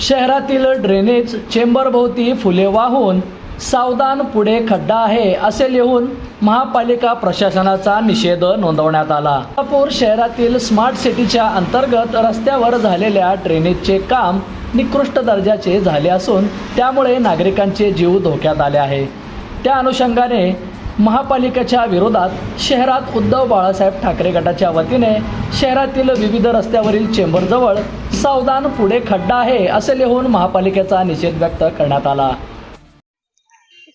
शहरातील ड्रेनेज चेंबरभोवती फुले वाहून सावधान पुढे खड्डा आहे असे लिहून महापालिका प्रशासनाचा निषेध नोंदवण्यात आला. कोल्हापूर शहरातील स्मार्ट सिटीच्या अंतर्गत रस्त्यावर झालेल्या ड्रेनेजचे काम निकृष्ट दर्जाचे झाले असून त्यामुळे नागरिकांचे जीव धोक्यात आले आहे. त्या अनुषंगाने महापालिकेच्या विरोधात शहरात उद्धव बाळासाहेब ठाकरे गटाच्या वतीने शहरातील विविध रस्त्यावरील चेंबरजवळ सावधान पुढे खड्डा आहे असे लिहून महापालिकेचा निषेध व्यक्त करण्यात आला.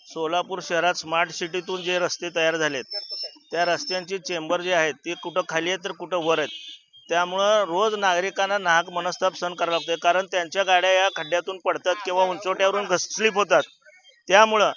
सोलापूर शहरात स्मार्ट सिटीतून जे रस्ते तयार झालेत त्या रस्त्यांची चेंबर जे आहेत ती कुठं खाली आहेत तर कुठं वर आहेत. त्यामुळं रोज नागरिकांना नाहक मनस्ताप सहन करावं लागतंय कारण त्यांच्या गाड्या या खड्ड्यातून पडतात किंवा उंचवट्यावरून स्लिप होतात. त्यामुळं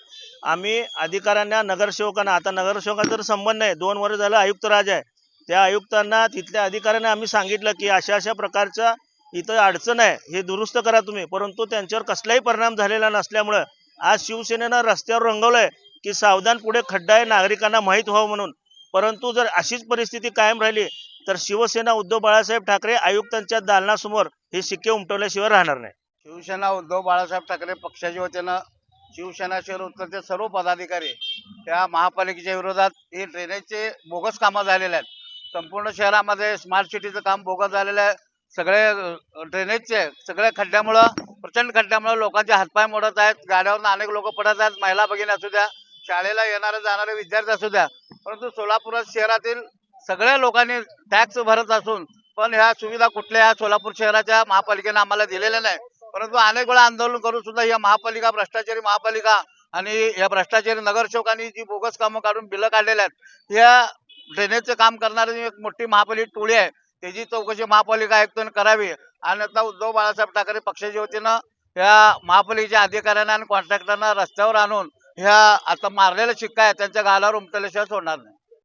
आम्ही अधिकाऱ्यांना नगरसेवकांना आता नगरसेवकांचा तर संबंध नाही दोन वर्ष झालं आयुक्त राज आहे. त्या आयुक्तांना तिथल्या अधिकाऱ्यांना आम्ही सांगितलं की अशा अशा प्रकारच्या इथं अडचण आहे हे दुरुस्त करा तुम्ही. परंतु त्यांच्यावर कसलाही परिणाम झालेला नसल्यामुळं आज शिवसेनेनं रस्त्यावर रंगवलंय की सावधान पुढे खड्डा आहे नागरिकांना माहीत व्हावं म्हणून. परंतु जर अशीच परिस्थिती कायम राहिली तर शिवसेना उद्धव बाळासाहेब ठाकरे आयुक्तांच्या दालनासमोर हे शिक्के उमटवल्याशिवाय राहणार नाही. शिवसेना उद्धव बाळासाहेब ठाकरे पक्षाच्या वतीनं शिवसेना शहर उत्तरचे सर्व पदाधिकारी त्या महापालिकेच्या विरोधात हे ड्रेनेजचे बोगस कामं झालेले आहेत. संपूर्ण शहरामध्ये स्मार्ट सिटीचं काम बोगस झालेलं आहे. सगळे ड्रेनेजचे सगळ्या खड्ड्यामुळं प्रचंड खड्ड्यामुळे लोकांचे हातपाय मोडत आहेत. गाड्यावरून अनेक लोक पडत आहेत. महिला भगिनी असू द्या शाळेला येणारे जाणारे विद्यार्थी असू द्या. परंतु सोलापूर शहरातील सगळ्या लोकांनी टॅक्स भरत असून पण ह्या सुविधा कुठल्या ह्या सोलापूर शहराच्या महापालिकेने आम्हाला दिलेल्या नाही. परंतु अनेक वेळा आंदोलन करून सुद्धा ही महापालिका भ्रष्टाचारी महापालिका आणि या भ्रष्टाचारी नगरसेवकांनी जी बोगस कामं काढून बिलं काढलेल्या आहेत या ड्रेनेजचं काम करणारी एक मोठी महापालिका टोळी आहे. त्याची चौकशी महापालिका आयुक्तांनी करावी. आणि आता उद्धव बाळासाहेब ठाकरे पक्षाच्या वतीनं या महापालिकेच्या अधिकाऱ्यांना आणि कॉन्ट्रॅक्टरना रस्त्यावर आणून ह्या आता मारलेल्या शिक्का आहे. त्यांच्या गालावर उमटल्याशिवाय सोडणार नाही.